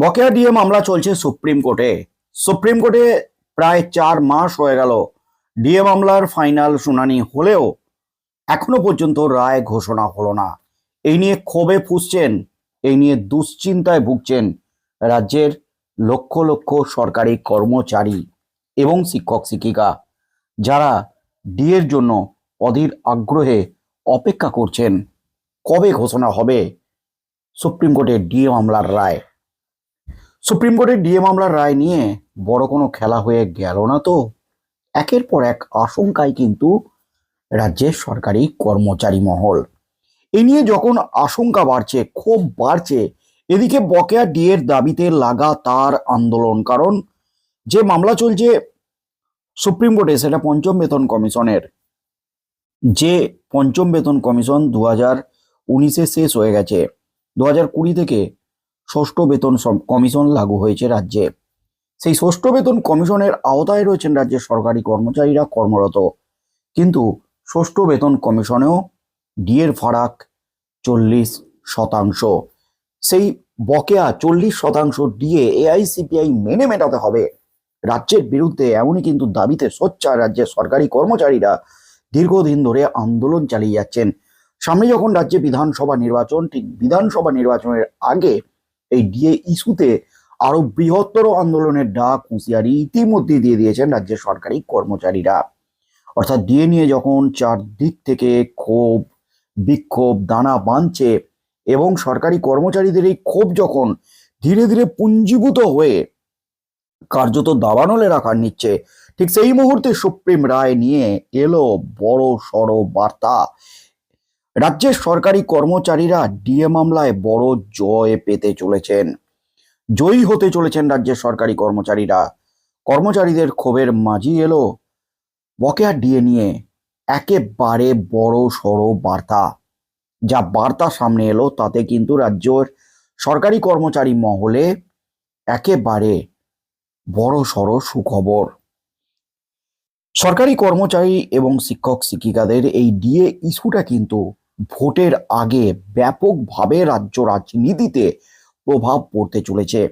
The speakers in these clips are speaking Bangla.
বকেয়া ডিএ মামলা চলছে সুপ্রিম কোর্টে। সুপ্রিম কোর্টে প্রায় চার মাস হয়ে গেল। ডিএ মামলার ফাইনাল শুনানি হলেও এখনও পর্যন্ত রায় ঘোষণা হলো না। এই নিয়ে ক্ষোভে ফুসছেন, এই নিয়ে দুশ্চিন্তায় ভুগছেন রাজ্যের লক্ষ লক্ষ সরকারি কর্মচারী এবং শিক্ষক শিক্ষিকা, যারা ডিএর জন্য অধীর আগ্রহে অপেক্ষা করছেন। কবে ঘোষণা হবে? সুপ্রিম কোর্টের ডিএ মামলার রায়। সুপ্রিম কোর্টের ডিএ মামলার রায় নিয়ে বড় কোনো খেলা হয়ে গেল না তো। একের পর এক আশঙ্কায় কিন্তু রাজ্যের সরকারি কর্মচারী মহল। এ নিয়ে যখন আশঙ্কা বাড়ছে, ক্ষোভ বাড়ছে, এদিকে বকেয়া ডিএর দাবিতে লাগাতার আন্দোলন, কারণ যে মামলা চলছে সুপ্রিম কোর্টে, সেটা পঞ্চম বেতন কমিশনের। যে পঞ্চম বেতন কমিশন দু হাজার উনিশে শেষ হয়ে গেছে দু হাজার কুড়ি থেকে ষষ্ঠ বেতন কমিশন লাগু হয়েছে রাজ্যে। সেই ষষ্ঠ বেতন কমিশনের আওতায় রয়েছেন রাজ্যের সরকারি কর্মচারীরা কর্মরত। কিন্তু ষষ্ঠ বেতন কমিশনেও ডিএর ফারাক চল্লিশ শতাংশ। সেই বকেয়া চল্লিশ শতাংশ ডিএ এআইসিপিআই মেনে মেটাতে হবে। রাজ্যের বিরুদ্ধে এমনই কিন্তু দাবিতে সোচ্চার রাজ্যের সরকারি কর্মচারীরা দীর্ঘদিন ধরে আন্দোলন চালিয়ে যাচ্ছেন। সামনে যখন রাজ্যে বিধানসভা নির্বাচন, ঠিক বিধানসভা নির্বাচনের আগে এই ডিএ ইস্যুতে আরও বৃহত্তর আন্দোলনের ডাক হুঁশিয়ারি ইতিমধ্যে দিয়ে দিয়েছেন রাজ্যের সরকারি কর্মচারীরা। অর্থাৎ ডিএ নিয়ে যখন চারদিক থেকে ক্ষোভ, বিক্ষোভ, দানা বাঁধছে এবং সরকারি কর্মচারীদের এই ক্ষোভ যখন ধীরে ধীরে পুঞ্জীভূত হয়ে কার্যত দাবানলে রাখার নিচ্ছে, ঠিক সেই মুহূর্তে সুপ্রিম রায় নিয়ে এলো বড় সড় বার্তা। রাজ্যের সরকারি কর্মচারীরা ডিএ মামলায় বড় জয় পেতে চলেছেন। জয়ী হতে চলেছেন রাজ্যের সরকারি কর্মচারীরা। কর্মচারীদের ক্ষোভের মাঝি এলো বকেয়া ডিএ নিয়ে। একেবারে বড় সড় বার্তা। যা বার্তা সামনে এলো, তাতে কিন্তু রাজ্যের সরকারি কর্মচারী মহলে একেবারে বড় সড় সুখবর। সরকারি কর্মচারী এবং শিক্ষক শিক্ষিকাদের এই ডিএ ইস্যুটা কিন্তু ভোটের আগে ব্যাপকভাবে রাজ্য রাজনীতিতে প্রভাব পড়তে চলেছে।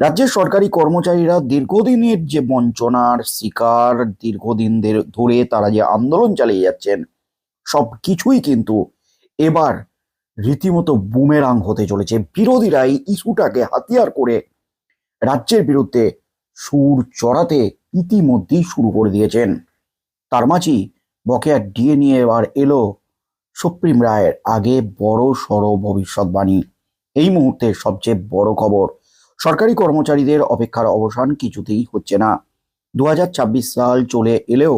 রাজ্যের সরকারি কর্মচারীরা দীর্ঘদিনের যে বঞ্চনার শিকার, দীর্ঘদিন ধরে- তারা যে আন্দোলন চালিয়ে যাচ্ছেন সব কিছুই কিন্তু এবার রীতিমতো বুমেরাং হতে চলেছে। বিরোধীরা এই ইস্যুটাকে হাতিয়ার করে রাজ্যের বিরুদ্ধে সুর চড়াতে ইতিমধ্যেই শুরু করে দিয়েছেন। তার মাঝি বকেয়া ডিএ নিয়ে এবার এলো সুপ্রিম রায়ের আগে বড় সড় ভবিষ্যৎবাণী এই মুহূর্তে সবচেয়ে বড় খবর, সরকারি কর্মচারীদের অপেক্ষার অবসান কিছুতেই হচ্ছে না। দু হাজার ছাব্বিশ সাল চলে এলেও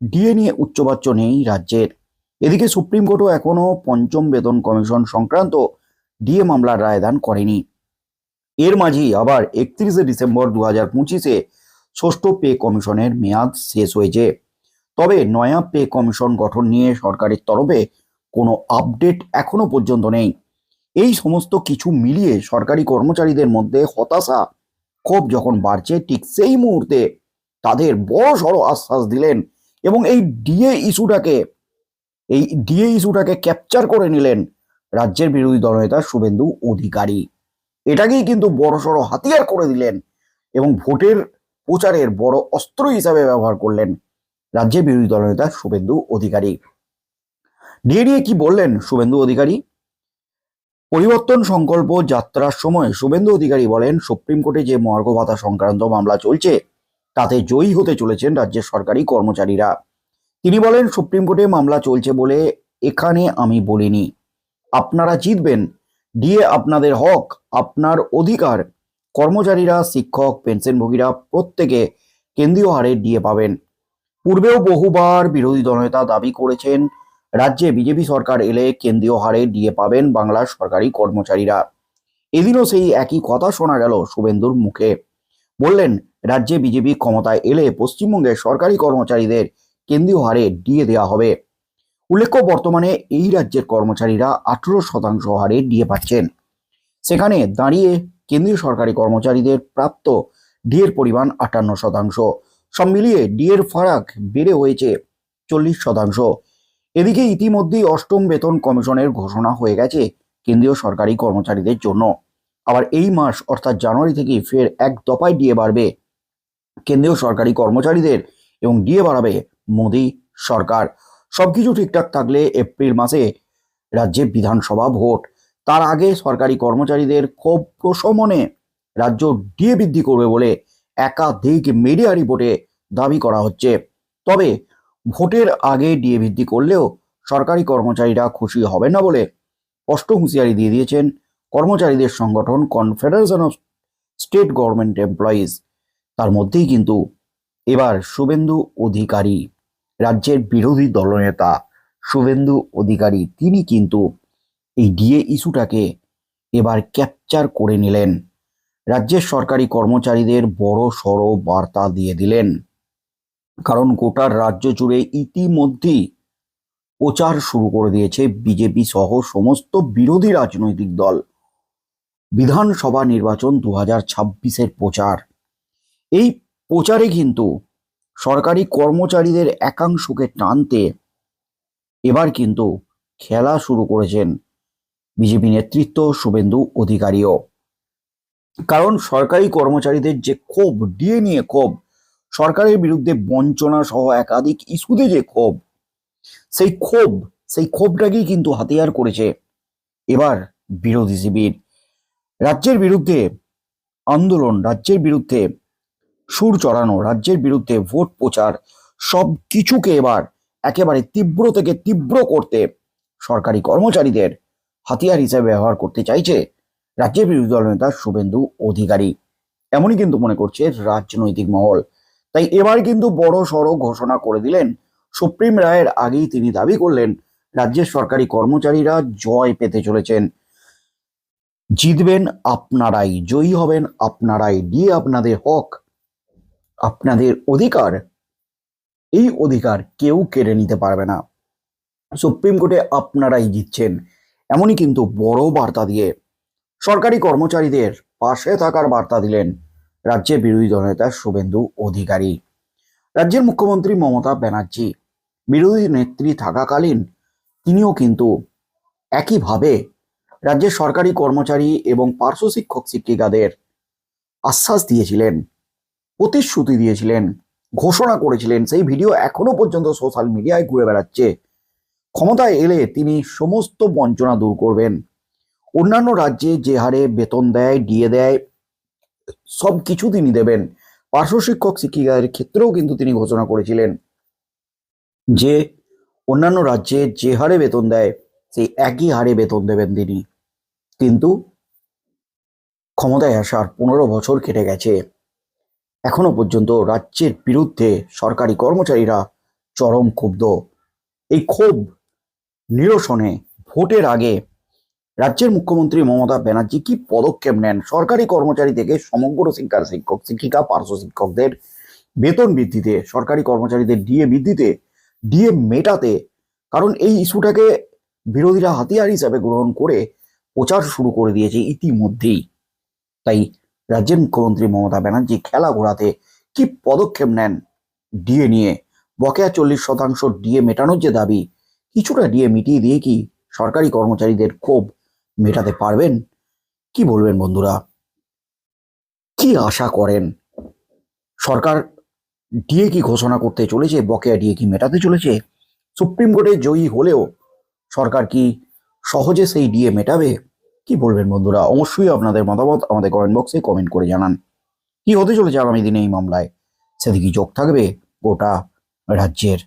ডিএ নিয়ে উচ্চবাচ্য নেই রাজ্যের। এদিকে সুপ্রিম কোর্টও এখনও পঞ্চম বেতন কমিশন সংক্রান্ত ডিএ মামলার রায়দান করেনি। এর মাঝেই আবার একত্রিশে ডিসেম্বর দু হাজার পঁচিশে ষষ্ঠ পে কমিশনের মেয়াদ শেষ হয়েছে। তবে নয়া পে কমিশন গঠন নিয়ে সরকারের তরফে কোনো আপডেট এখনও পর্যন্ত নেই। এই সমস্ত কিছু মিলিয়ে সরকারি কর্মচারীদের মধ্যে হতাশা, ক্ষোভ যখন বাড়ছে, ঠিক সেই মুহূর্তে তাদের বড় সড় আশ্বাস দিলেন এবং এই ডিএ ইস্যুটাকে এই ডিএ ইস্যুটাকে ক্যাপচার করে নিলেন রাজ্যের বিরোধী দলনেতা শুভেন্দু অধিকারী। এটাকেই কিন্তু বড় বড়সড় হাতিয়ার করে দিলেন এবং ভোটের প্রচারের বড় অস্ত্র হিসাবে ব্যবহার করলেন রাজ্যের বিরোধী দলনেতা শুভেন্দু অধিকারী। ডিএ নিয়ে কি বললেন শুভেন্দু অধিকারী? পরিবর্তন সংকল্প যাত্রার সময় শুভেন্দু অধিকারী বলেন, সুপ্রিম কোর্টে যে মর্গ ভাতা সংক্রান্ত মামলা চলছে, তাতে জয়ী হতে চলেছেন রাজ্যের সরকারি কর্মচারীরা। তিনি বলেন, সুপ্রিম কোর্টে মামলা চলছে বলে এখানে আমি বলিনি। আপনারা জিতবেন। ডিএ আপনাদের হক, আপনার অধিকার। কর্মচারীরা, শিক্ষক, পেনশনভোগীরা প্রত্যেকে কেন্দ্রীয় হারে ডিএ পাবেন। পূর্বেও বহুবার বিরোধী দলনেতা দাবি করেছেন রাজ্যে বিজেপি সরকার এলে কেন্দ্রীয় হারে ডিএ পাবেন বাংলার সরকারি কর্মচারীরা। এদিনও সেই একই কথা শোনা গেল শুভেন্দুর মুখে। বললেন, রাজ্যে বিজেপি ক্ষমতায় এলে পশ্চিমবঙ্গের সরকারি কর্মচারীদের কেন্দ্রীয় হারে ডিএ দেওয়া হবে। উল্লেখ্য, বর্তমানে এই রাজ্যের কর্মচারীরা আঠেরো শতাংশ হারে ডিএ পাচ্ছেন। সেখানে দাঁড়িয়ে কেন্দ্রীয় সরকারি কর্মচারীদের প্রাপ্ত ডিএর পরিমাণ আটান্ন শতাংশ। সব মিলিয়ে ডিএর ফারাক বেড়ে হয়েছে চল্লিশ শতাংশ। এদিকে ইতিমধ্যেই অষ্টম বেতন কমিশনের ঘোষণা হয়ে গেছে কেন্দ্রীয় সরকারি কর্মচারীদের জন্য। আবার এই মাস, অর্থাৎ জানুয়ারি থেকে ফের এক দফায় ডিএ বাড়বে কেন্দ্রীয় সরকারি কর্মচারীদের এবং ডিএ বাড়াবে মোদী সরকার। সবকিছু ঠিকঠাক থাকলে এপ্রিল মাসে রাজ্যে বিধানসভা ভোট। তার আগে সরকারি কর্মচারীদের ক্ষোভ প্রশমনে রাজ্য ডিএ বৃদ্ধি করবে বলে একাধিক মিডিয়া রিপোর্টে দাবি করা হচ্ছে। তবে ভোটের আগে ডিএ বৃদ্ধি করলেও সরকারি কর্মচারীরা খুশি হবে না বলে স্পষ্ট হুঁশিয়ারি দিয়ে দিয়েছেন কর্মচারীদের সংগঠন confederation of state government employees তার মধ্যেই কিন্তু এবার শুভেন্দু অধিকারী, রাজ্যের বিরোধী দলনেতা শুভেন্দু অধিকারী, তিনি কিন্তু এই ডিএ ইস্যুটাকে এবার ক্যাপচার করে নিলেন। রাজ্যের সরকারি কর্মচারীদের বড় সড় বার্তা দিয়ে দিলেন। কারণ গোটার রাজ্য জুড়ে ইতিমধ্যেই প্রচার শুরু করে দিয়েছে বিজেপি সহ সমস্ত বিরোধী রাজনৈতিক দল। বিধানসভা নির্বাচন দু হাজার ছাব্বিশের প্রচার। এই প্রচারে কিন্তু সরকারি কর্মচারীদের একাংশকে টানতে এবার কিন্তু খেলা শুরু করেছেন বিজেপি নেতৃত্ব শুভেন্দু অধিকারীও। কারণ সরকারি কর্মচারীদের যে ক্ষোভ ডিএ নিয়ে ক্ষোভ সরকারের বিরুদ্ধে বঞ্চনা সহ একাধিক ইস্যুতে যে ক্ষোভ, সেই ক্ষোভ, সেই ক্ষোভটাকেই কিন্তু হাতিয়ার করেছে এবার বিরোধী শিবির। রাজ্যের বিরুদ্ধে আন্দোলন, রাজ্যের বিরুদ্ধে সুর চড়ানো, রাজ্যের বিরুদ্ধে ভোট প্রচার, সব কিছুকে এবার একেবারে তীব্র থেকে তীব্র করতে সরকারি কর্মচারীদের হাতিয়ার হিসেবে ব্যবহার করতে চাইছে রাজ্যের বিরোধী দল নেতা শুভেন্দু অধিকারী। এমনই কিন্তু মনে করছে রাজনৈতিক মহল। তাই এবার কিন্তু বড় সড়ো ঘোষণা করে দিলেন। সুপ্রিম রায়ের আগেই তিনি দাবি করলেন, রাজ্যের সরকারি কর্মচারীরা জয় পেতে চলেছেন। জিতবেন আপনারাই, জয়ী হবেন আপনারাই, দিয়ে আপনাদের হক, আপনাদের অধিকার, এই অধিকার কেউ কেড়ে নিতে পারবে না। সুপ্রিম কোর্টে আপনারাই জিতছেন, এমনই কিন্তু বড় বার্তা দিয়ে সরকারি কর্মচারীদের পাশে থাকার বার্তা দিলেন রাজ্যের বিরোধী দলনেতা শুভেন্দু অধিকারী। রাজ্যের মুখ্যমন্ত্রী মমতা ব্যানার্জি বিরোধী নেত্রী থাকাকালীন তিনিও কিন্তু একইভাবে রাজ্যের সরকারি কর্মচারী এবং পার্শ্ব শিক্ষক শিক্ষিকাদের আশ্বাস দিয়েছিলেন, প্রতিশ্রুতি দিয়েছিলেন, ঘোষণা করেছিলেন। সেই ভিডিও এখনও পর্যন্ত সোশ্যাল মিডিয়ায় ঘুরে বেড়াচ্ছে। ক্ষমতায় এলে তিনি সমস্ত বঞ্চনা দূর করবেন। অন্যান্য রাজ্যে যে হারে বেতন দেয় ডিএ দেয় সব কিছু তিনি দেবেন। পার্শ্ব শিক্ষক শিক্ষিকাদের ক্ষেত্রেও কিন্তু তিনি ঘোষণা করেছিলেন যে অন্যান্য রাজ্যে যে হারে বেতন দেয়, সেই একই হারে বেতন দেবেন তিনি। কিন্তু ক্ষমতায় আসার পনেরো বছর কেটে গেছে। এখনও পর্যন্ত রাজ্যের বিরুদ্ধে সরকারি কর্মচারীরা চরম ক্ষুব্ধ। এই ক্ষোভ নিরসনে ভোটের আগে রাজ্যের মুখ্যমন্ত্রী মমতা ব্যানার্জি কি পদক্ষেপ নেন? সরকারি কর্মচারী থেকে সমগ্র শিক্ষার শিক্ষক, শিক্ষিকা, পার্শ্ব শিক্ষকদের বেতন বৃদ্ধিতে, সরকারি কর্মচারীদের ডিএ বৃদ্ধিতে, ডিএ মেটাতে, কারণ এই ইস্যুটাকে বিরোধীরা হাতিয়ার হিসাবে গ্রহণ করে প্রচার শুরু করে দিয়েছে ইতিমধ্যেই। তাই রাজ্যের মুখ্যমন্ত্রী মমতা ব্যানার্জি খেলা ঘোরাতে কি পদক্ষেপ নেন ডিএ নিয়ে? বকেয়া চল্লিশ শতাংশ ডিএ মেটানোর যে দাবি, কিছুটা ডিএ মিটিয়ে দিয়ে কি সরকারি কর্মচারীদের ক্ষোভ মেটাতে পারবেন? কি বলবেন বন্ধুরা? কি আশা করেন? সরকার ডিএ কি ঘোষণা করতে চলেছে? বকেয়া ডিএ কি মেটাতে চলেছে? সুপ্রিম কোর্টে জয়ী হলেও সরকার কি সহজে সেই ডিএ মেটাবে? কি বলবেন বন্ধুরা? অবশ্যই আপনাদের মতামত আমাদের কমেন্ট বক্সে কমেন্ট করে জানান। কি হতে চলেছে আগামী দিনে এই মামলায়? সেদিকে চোখ থাকবে? গোটা রাজ্যের